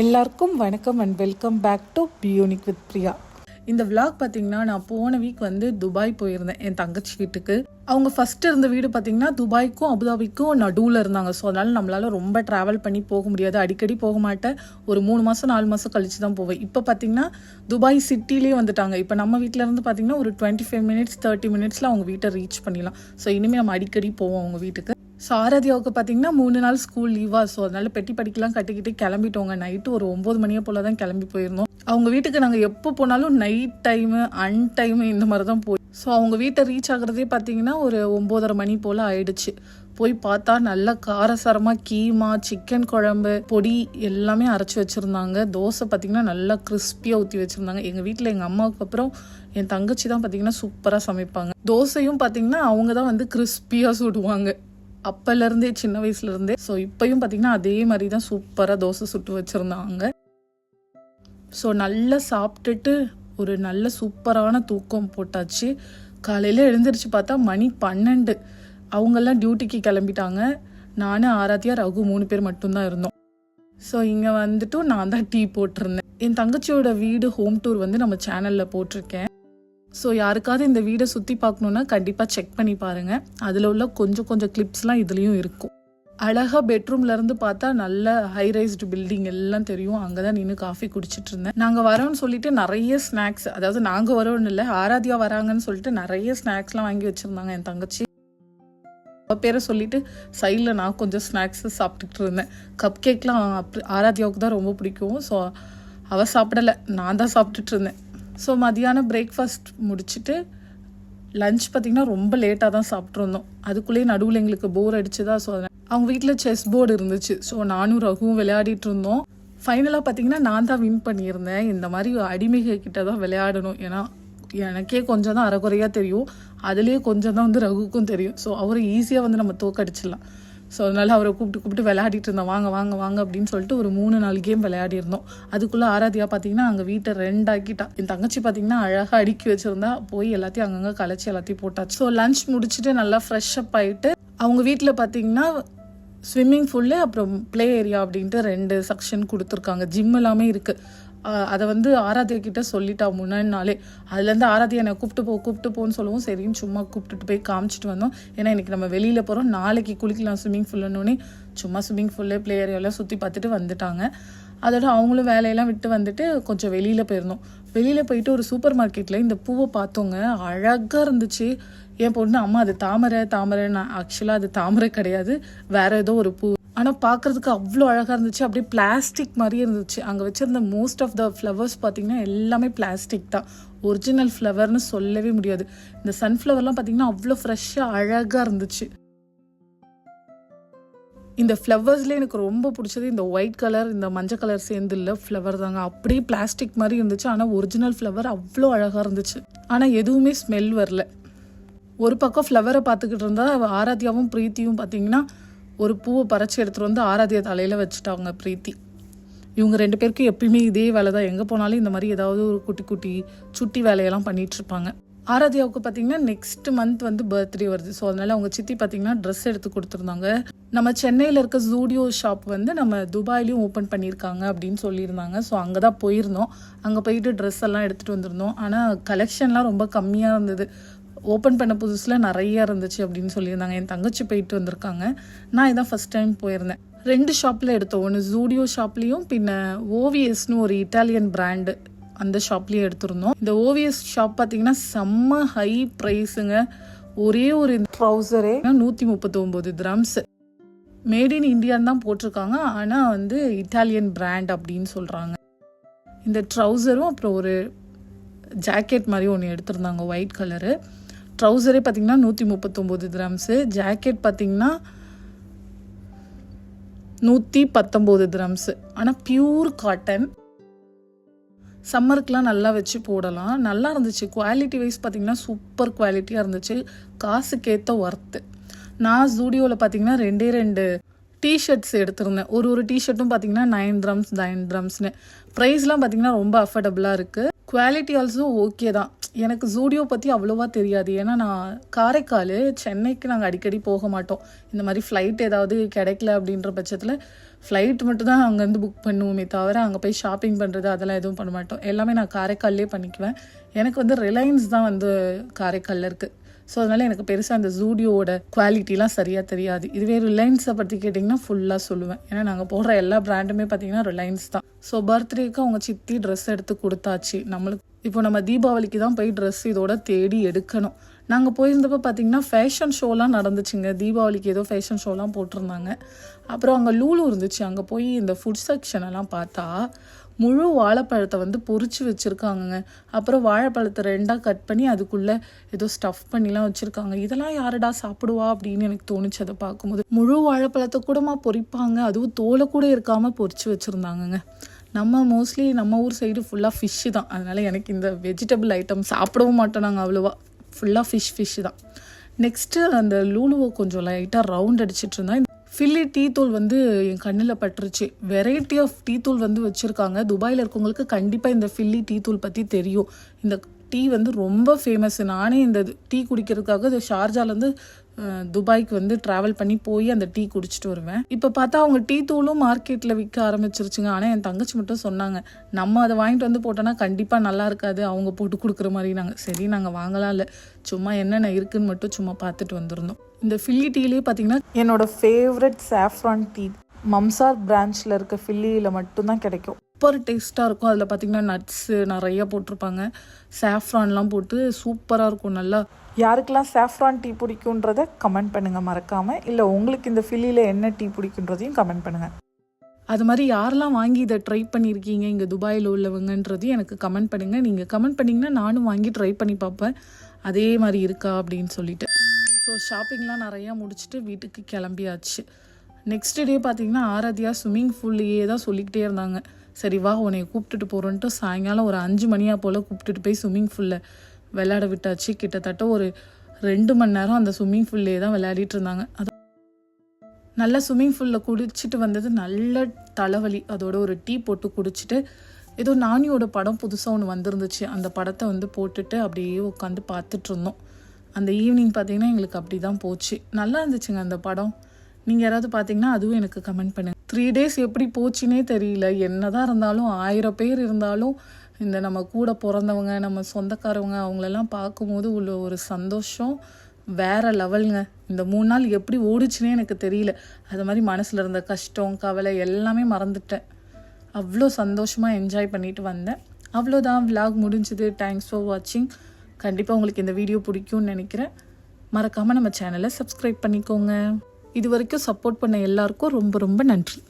எல்லாருக்கும் வணக்கம் and welcome back to பியூனிக் வித் பிரியா இந்த விளாக் பார்த்தீங்கன்னா நான் போன வீக் வந்து துபாய் போயிருந்தேன் என் தங்கச்சி வீட்டுக்கு. அவங்க ஃபர்ஸ்ட் இருந்த வீடு பார்த்தீங்கன்னா துபாய்க்கும் அபுதாபிக்கும் நடுவில் இருந்தாங்க. ஸோ அதனால நம்மளால ரொம்ப ட்ராவல் பண்ணி போக முடியாது. அடிக்கடி போக மாட்டேன். ஒரு மூணு மாதம் நாலு மாதம் கழிச்சு தான் போவேன். இப்போ பார்த்தீங்கன்னா துபாய் சிட்டிலே வந்துட்டாங்க. இப்போ நம்ம வீட்டிலேருந்து பார்த்தீங்கன்னா ஒரு டுவெண்ட்டி ஃபைவ் மினிட்ஸ் தேர்ட்டி மினிட்ஸில் அவங்க வீட்டை ரீச் பண்ணிடலாம். ஸோ இனிமேல் நம்ம அடிக்கடி போவோம் அவங்க வீட்டுக்கு. சாரதியாவுக்கு பார்த்தீங்கன்னா மூணு நாள் ஸ்கூல் லீவாக ஸோ அதனால பெட்டி படிக்கலாம் கட்டிக்கிட்டு கிளம்பிட்டோங்க. நைட்டு ஒரு ஒம்பது மணியை போல தான் கிளம்பி போயிருந்தோம். அவங்க வீட்டுக்கு நாங்கள் எப்போ போனாலும் நைட் டைமு அன் டைமு இந்த மாதிரி தான் போய். ஸோ அவங்க வீட்டை ரீச் ஆகுறதே பார்த்தீங்கன்னா ஒரு ஒம்போதரை மணி போல் ஆயிடுச்சு. போய் பார்த்தா நல்லா காரசாரமாக கீமா சிக்கன் குழம்பு பொடி எல்லாமே அரைச்சி வச்சுருந்தாங்க. தோசை பார்த்தீங்கன்னா நல்லா கிறிஸ்பியாக ஊற்றி வச்சுருந்தாங்க. எங்கள் வீட்டில் எங்கள் அம்மாவுக்கு அப்புறம் என் தங்கச்சி தான் பார்த்தீங்கன்னா சூப்பராக சமைப்பாங்க. தோசையும் பார்த்தீங்கன்னா அவங்க தான் வந்து கிறிஸ்பியாக சுடுவாங்க. அப்போலேருந்தே சின்ன வயசுலேருந்தே. ஸோ இப்போயும் பார்த்தீங்கன்னா அதே மாதிரி தான் சூப்பராக தோசை சுட்டு வச்சுருந்தாங்க. ஸோ நல்லா சாப்பிட்டுட்டு ஒரு நல்ல சூப்பரான தூக்கம் போட்டாச்சு. காலையில் எழுந்திரிச்சு பார்த்தா மணி பன்னெண்டு. அவங்கெல்லாம் டியூட்டிக்கு கிளம்பிட்டாங்க. நானும் ஆராத்தியா ரகு மூணு பேர் மட்டும்தான் இருந்தோம். ஸோ இங்கே வந்துட்டு நான் தான் டீ போட்டிருந்தேன். என் தங்கச்சியோட வீடு ஹோம் டூர் வந்து நம்ம சேனலில் போட்டிருக்கேன். ஸோ யாருக்காவது இந்த வீடை சுற்றி பார்க்கணுன்னா கண்டிப்பாக செக் பண்ணி பாருங்கள் அதில் உள்ள கொஞ்சம் கொஞ்சம் கிளிப்ஸ்லாம் இதுலேயும் இருக்கும். அழகா பெட்ரூம்ல இருந்து பார்த்தா நல்ல ஹை ரைஸ்டு பில்டிங் எல்லாம் தெரியும். அங்கே தான் நின்று காஃபி குடிச்சிட்டு இருந்தேன். நாங்கள் வரோம்னு சொல்லிட்டு நிறைய ஸ்நாக்ஸ் அதாவது நாங்கள் வரோம்னு இல்லை ஆராத்யா வராங்கன்னு சொல்லிட்டு நிறைய ஸ்நாக்ஸ்லாம் வாங்கி வச்சுருந்தாங்க என் தங்கச்சி. பேரை சொல்லிட்டு சைடில் நான் கொஞ்சம் ஸ்நாக்ஸ் சாப்பிட்டுட்டு இருந்தேன். கப் கேக்லாம் அப் ஆராத்யாவுக்கு தான் ரொம்ப பிடிக்கும். ஸோ அவள் சாப்பிடலை. நான் தான் சாப்பிட்டுட்டு இருந்தேன். ஸோ மதியானம் பிரேக்ஃபாஸ்ட் முடிச்சுட்டு லஞ்ச் பார்த்தீங்கன்னா ரொம்ப லேட்டாக தான் சாப்பிட்ருந்தோம் அதுக்குள்ளேயே நடுவில் எங்களுக்கு போர் அடிச்சுதா ஸோ அவங்க வீட்டில் செஸ் போர்டு இருந்துச்சு. ஸோ நானும் ரகுவும் விளையாடிட்டு இருந்தோம். ஃபைனலாக பார்த்தீங்கன்னா நான் தான் வின் பண்ணியிருந்தேன். இந்த மாதிரி அடிமைகள் கிட்ட தான் விளையாடணும். ஏன்னா எனக்கே கொஞ்சம் தான் அறகுறையாக தெரியும். அதுலேயே கொஞ்சம் தான் வந்து ரகுக்கும் தெரியும். ஸோ அவரை ஈஸியாக வந்து நம்ம தோக்கடிச்சிடலாம். ஸோ அதனால் அவரை கூப்பிட்டு கூப்பிட்டு விளையாடிட்டு இருந்தோம். வாங்க வாங்க வாங்க அப்படின்னு சொல்லிட்டு ஒரு மூணு நாலு கேம் விளையாடி இருந்தோம் அதுக்குள்ளே ஆராதியாக பார்த்தீங்கன்னா அங்கே வீட்டை ரெண்டாக்கிட்டா. என் தங்கச்சி பார்த்தீங்கன்னா அழகாக அடுக்கி வச்சிருந்தா போய் எல்லாத்தையும் அங்கங்கே கலைச்சி எல்லாத்தையும் போட்டாச்சு. ஸோ லஞ்ச் முடிச்சுட்டு நல்லா ஃப்ரெஷ் அப் ஆகிட்டு அவங்க வீட்டில் பார்த்தீங்கன்னா ஸ்விம்மிங் ஃபுல்லு அப்புறம் ப்ளே ஏரியா அப்படின்ட்டு ரெண்டு செக்ஷன் கொடுத்துருக்காங்க. ஜிம் எல்லாமே இருக்குது அதை வந்து ஆராத்தியா கிட்ட சொல்லிட்டா முன்னாடி நாளே அதுலேருந்து ஆராத்தியா என்னை கூப்பிட்டு போ கூப்பிட்டு போன்னு சொல்லவும். சரின்னு சும்மா கூப்பிட்டுட்டு போய் காமிச்சிட்டு வந்தோம். ஏன்னா இன்னைக்கு நம்ம வெளியில் போகிறோம் நாளைக்கு குளிக்கலாம் ஸ்விம்மிங் ஃபுல்லுன்னொன்னே சும்மா ஸ்விம்மிங் ஃபுல்லு ப்ளே ஏரியாலாம் சுற்றி பார்த்துட்டு வந்துட்டாங்க. அதோட அவங்களும் வேலையெல்லாம் விட்டு வந்துட்டு கொஞ்சம் வெளியில் போயிருந்தோம். வெளியில் போயிட்டு ஒரு சூப்பர் மார்க்கெட்டில் இந்த பூவை பார்த்தோங்க. அழகாக இருந்துச்சு. என் பொண்ணு அம்மா அது தாமரை தாமரை நான் ஆக்சுவலாக அது தாமரை கிடையாது. வேற ஏதோ ஒரு பூ. ஆனால் பார்க்கறதுக்கு அவ்வளோ அழகாக இருந்துச்சு. அப்படியே பிளாஸ்டிக் மாதிரியே இருந்துச்சு. அங்கே வச்சுருந்த மோஸ்ட் ஆஃப் த ஃப்ளவர்ஸ் பார்த்தீங்கன்னா எல்லாமே பிளாஸ்டிக் தான். ஒரிஜினல் ஃப்ளவர்னு சொல்லவே முடியாது. இந்த சன்ஃப்ளவர்லாம் பார்த்தீங்கன்னா அவ்வளோ ஃப்ரெஷ்ஷாக அழகாக இருந்துச்சு. இந்த ஃப்ளவர்ஸ்லேயே எனக்கு ரொம்ப பிடிச்சது இந்த ஒயிட் கலர் இந்த மஞ்சள் கலர் சேர்ந்து இல்லை ஃப்ளவர் தாங்க. அப்படியே பிளாஸ்டிக் மாதிரி இருந்துச்சு. ஆனால் ஒரிஜினல் ஃப்ளவர் அவ்வளோ அழகாக இருந்துச்சு. ஆனால் எதுவுமே ஸ்மெல் வரல. ஒரு பக்கம் ஃப்ளவரை பார்த்துக்கிட்டு இருந்தால் ஆராத்யாவும் பிரீத்தியும் பார்த்தீங்கன்னா ஒரு பூவை பறிச்சு எடுத்துகிட்டு வந்து ஆராதிய தலையில் வச்சுட்டாங்க பிரீத்தி. இவங்க ரெண்டு பேருக்கும் எப்பயுமே இதே வேலை தான் எங்கே போனாலும் இந்த மாதிரி ஏதாவது ஒரு குட்டி குட்டி சுட்டி வேலையெல்லாம் பண்ணிகிட்ருப்பாங்க ஆராத்யாவுக்கு பார்த்தீங்கன்னா நெக்ஸ்ட் மந்த் வந்து பர்த்டே வருது. ஸோ அதனால் அவங்க சித்தி பார்த்தீங்கன்னா ட்ரெஸ் எடுத்து கொடுத்துருந்தாங்க. நம்ம சென்னையில் இருக்க ஜூடியோ ஷாப் வந்து நம்ம துபாயிலையும் ஓப்பன் பண்ணியிருக்காங்க அப்படின்னு சொல்லியிருந்தாங்க. ஸோ அங்கே தான் போயிருந்தோம். அங்கே போயிட்டு ட்ரெஸ் எல்லாம் எடுத்துகிட்டு வந்திருந்தோம். ஆனால் கலெக்ஷன்லாம் ரொம்ப கம்மியாக இருந்தது. ஓப்பன் பண்ண புதுசில் நிறைய இருந்துச்சு அப்படின்னு சொல்லியிருந்தாங்க. என் தங்கச்சி போயிட்டு வந்திருக்காங்க. நான் இதான் ஃபர்ஸ்ட் டைம் போயிருந்தேன். ரெண்டு ஷாப்பில் எடுத்தோம். ஒன்று ஜூடியோ ஷாப்லேயும் பின்ன ஓவியஸ்னு ஒரு இட்டாலியன் பிராண்டு அந்த ஷாப்லேயும் எடுத்திருந்தோம். இந்த ஓவியஸ் ஷாப் பார்த்தீங்கன்னா செம்ம ஹை ப்ரைஸுங்க ஒரே ஒரு ட்ரௌசரே நூற்றி முப்பத்தொம்போது கிராம்ஸ் மேட் இன் இந்தியான்னு தான் போட்டிருக்காங்க. ஆனால் வந்து இட்டாலியன் பிராண்ட் அப்படின்னு சொல்கிறாங்க இந்த ட்ரௌசரும் அப்புறம் ஒரு ஜாக்கெட் மாதிரி ஒன்று எடுத்திருந்தாங்க ஒயிட் கலரு ட்ரௌசரே பார்த்தீங்கன்னா நூற்றி முப்பத்தொம்போது கிராம்ஸு. ஜாக்கெட் பார்த்தீங்கன்னா நூற்றி பத்தொம்போது கிராம்ஸு. ஆனால் பியூர் காட்டன் சம்மருக்குலாம் நல்லா வச்சு போடலாம். நல்லா இருந்துச்சு. குவாலிட்டி வைஸ் பார்த்தீங்கன்னா சூப்பர் குவாலிட்டியாக இருந்துச்சு. காசுக்கேற்ற ஒர்த்து நான் ஜூடியோவில் பார்த்தீங்கன்னா ரெண்டே ரெண்டு டிஷர்ட்ஸ் எடுத்திருந்தேன். ஒரு ஒரு டிஷர்ட்டும் பார்த்தீங்கன்னா நைன் ட்ரம்ஸ் நைன் ட்ரம்ஸ்னு ப்ரைஸ்லாம் பார்த்தீங்கன்னா ரொம்ப அஃபோர்டபுளாக இருக்குது குவாலிட்டி ஆல்சோ ஓகே தான். எனக்கு ஜூடியோ பற்றி அவ்வளோவா தெரியாது. ஏன்னா நான் காரைக்கால் சென்னைக்கு நாங்கள் அடிக்கடி போக மாட்டோம். இந்த மாதிரி ஃப்ளைட் ஏதாவது கிடைக்கல அப்படின்ற பட்சத்தில் ஃப்ளைட் மட்டும் தான் அங்கேருந்து புக் பண்ணுவோமே தவிர அங்கே போய் ஷாப்பிங் பண்ணுறது அதெல்லாம் எதுவும் பண்ண மாட்டோம். எல்லாமே நான் காரைக்கால்லே பண்ணிக்குவேன். எனக்கு வந்து ரிலையன்ஸ் தான் வந்து காரைக்காலில் இருக்குது ஸோ அதனால எனக்கு பெருசாக அந்த ஜூடியோட குவாலிட்டிலாம் சரியாக தெரியாது. இதுவே ரிலையன்ஸை பற்றி கேட்டிங்கன்னா ஃபுல்லாக சொல்லுவேன். ஏன்னா நாங்கள் போடுற எல்லா பிராண்டுமே பார்த்தீங்கன்னா ரிலையன்ஸ் தான். ஸோ பர்த்டேக்கு அவங்க சித்தி ட்ரெஸ் எடுத்து கொடுத்தாச்சு. நம்மளுக்கு இப்போ நம்ம தீபாவளிக்கு தான் போய் ட்ரெஸ் இதோட தேடி எடுக்கணும். நாங்கள் போயிருந்தப்போ பார்த்தீங்கன்னா ஃபேஷன் ஷோலாம் நடந்துச்சுங்க. தீபாவளிக்கு ஏதோ ஃபேஷன் ஷோலாம் போட்டிருந்தாங்க. அப்புறம் அங்கே லூலு இருந்துச்சு. அங்கே போய் இந்த ஃபுட் செக்ஷன் எல்லாம் பார்த்தா முழு வாழைப்பழத்தை வந்து பொறிச்சு வச்சுருக்காங்கங்க. அப்புறம் வாழைப்பழத்தை ரெண்டாக கட் பண்ணி அதுக்குள்ளே ஏதோ ஸ்டஃப் பண்ணிலாம் வச்சுருக்காங்க. இதெல்லாம் யாரடா சாப்பிடுவா அப்படின்னு எனக்கு தோணுச்சு அதை பார்க்கும்போது. முழு வாழைப்பழத்தை கூடமா பொரிப்பாங்க அதுவும் தோலை கூட இருக்காமல் பொரிச்சு வச்சுருந்தாங்கங்க. நம்ம மோஸ்ட்லி நம்ம ஊர் சைடு ஃபுல்லாக ஃபிஷ்ஷு தான். அதனால் எனக்கு இந்த வெஜிடபிள் ஐட்டம் சாப்பிடவும் மாட்டோம் நாங்கள் அவ்வளோவா ஃபுல்லாக ஃபிஷ் ஃபிஷ்ஷு தான். நெக்ஸ்ட்டு அந்த லூலுவை கொஞ்சம் லைட்டாக ரவுண்ட் அடிச்சிட்டு இருந்தேன் ஃபில்லி டீ தூள் வந்து என் கண்ணில் பட்டுருச்சு. வெரைட்டி ஆஃப் டீ தூள் வந்து வச்சுருக்காங்க. துபாயில் இருக்கவங்களுக்கு கண்டிப்பாக இந்த ஃபில்லி டீ தூள் பற்றி தெரியும். இந்த டீ வந்து ரொம்ப ஃபேமஸ் நானே இந்த டீ குடிக்கிறதுக்காக ஷார்ஜாலேருந்து துபாய்க்கு வந்து ட்ராவல் பண்ணி போய் அந்த டீ குடிச்சிட்டு வருவேன். இப்போ பார்த்தா அவங்க டீ தூளும் மார்க்கெட்டில் விற்க ஆரம்பிச்சிருச்சுங்க. ஆனால் என் தங்கச்சி மட்டும் சொன்னாங்க நம்ம அதை வாங்கிட்டு வந்து போட்டோன்னா கண்டிப்பாக நல்லா இருக்காது. அவங்க போட்டு கொடுக்குற மாதிரி. நாங்கள் சரி நாங்கள் வாங்கலாம் இல்லை. சும்மா என்னென்ன இருக்குன்னு மட்டும் சும்மா பார்த்துட்டு வந்திருந்தோம். இந்த ஃபில்லி டீலேயே பார்த்தீங்கன்னா என்னோட ஃபேவரட் சாஃப்ரான் டீ மம்சார் பிரான்ச்சில் இருக்க ஃபில்லியில் மட்டும்தான் கிடைக்கும். சூப்பர் டேஸ்ட்டாக இருக்கும். அதில் பார்த்தீங்கன்னா நட்ஸு நிறைய போட்டிருப்பாங்க. சாஃப்ரான்லாம் போட்டு சூப்பராக இருக்கும். நல்லா யாருக்கெல்லாம் சாஃப்ரான் டீ பிடிக்குன்றத கமெண்ட் பண்ணுங்கள் மறக்காமல் இல்லை உங்களுக்கு இந்த ஃபில்லியில் என்ன டீ பிடிக்குன்றதையும் கமெண்ட் பண்ணுங்கள் அது மாதிரி யாரெல்லாம் வாங்கி இதை ட்ரை பண்ணியிருக்கீங்க இங்கே துபாயில் உள்ளவங்கன்றதையும் எனக்கு கமெண்ட் பண்ணுங்கள் நீங்கள் கமெண்ட் பண்ணிங்கன்னா நானும் வாங்கி ட்ரை பண்ணி பார்ப்பேன். அதே மாதிரி இருக்கா அப்படின்னு சொல்லிட்டு. ஸோ ஷாப்பிங்லாம் நிறையா முடிச்சுட்டு வீட்டுக்கு கிளம்பியாச்சு. நெக்ஸ்ட் டே பார்த்திங்கன்னா ஆராத்தியா ஸ்விம்மிங் ஃபூல்லையே தான் சொல்லிக்கிட்டே இருந்தாங்க. சரி வா உன்னை கூப்பிட்டுட்டு போகிறோன்ட்டு சாயங்காலம் ஒரு அஞ்சு மணியாக போல் கூப்பிட்டுட்டு போய் ஸ்விம்மிங் ஃபூலில் விளையாட விட்டாச்சு. கிட்டத்தட்ட ஒரு ரெண்டு மணி நேரம் அந்த ஸ்விம்மிங் ஃபூல்லே தான் விளையாடிட்டு இருந்தாங்க. அது நல்லா ஸ்விம்மிங் ஃபூலில் குடிச்சிட்டு வந்தது நல்ல தலைவலி. அதோட ஒரு டீ போட்டு குடிச்சிட்டு ஏதோ நானியோட படம் புதுசாக ஒன்று வந்திருந்துச்சு. அந்த படத்தை வந்து போட்டுட்டு அப்படியே உட்காந்து பார்த்துட்டு இருந்தோம். அந்த ஈவினிங் பார்த்தீங்கன்னா எங்களுக்கு அப்படி தான் போச்சு. நல்லா இருந்துச்சுங்க அந்த படம். நீங்கள் யாராவது பார்த்தீங்கன்னா அதுவும் எனக்கு கமெண்ட் பண்ணுங்க. த்ரீ டேஸ் எப்படி போச்சுன்னே தெரியல. என்னதான் இருந்தாலும் ஆயிரம் பேர் இருந்தாலும் இந்த நம்ம கூட பிறந்தவங்க நம்ம சொந்தக்காரவங்க அவங்களெல்லாம் பார்க்கும்போது உள்ள ஒரு சந்தோஷம் வேற லெவலுங்க. இந்த மூணு நாள் எப்படி ஓடிச்சுனே எனக்கு தெரியல. அது மாதிரி மனசில் இருந்த கஷ்டம் கவலை எல்லாமே மறந்துட்டேன். அவ்வளோ சந்தோஷமாக என்ஜாய் பண்ணிட்டு வந்தேன். அவ்வளோதான் விலாக் முடிஞ்சுது. தேங்க்ஸ் ஃபார் வாட்சிங் கண்டிப்பாக உங்களுக்கு இந்த வீடியோ பிடிக்கும்னு நினைக்கிறேன். மறக்காமல் நம்ம சேனலை சப்ஸ்கிரைப் பண்ணிக்கோங்க. இது வரைக்கும் சப்போர்ட் பண்ண எல்லாருக்கும் ரொம்ப ரொம்ப நன்றி.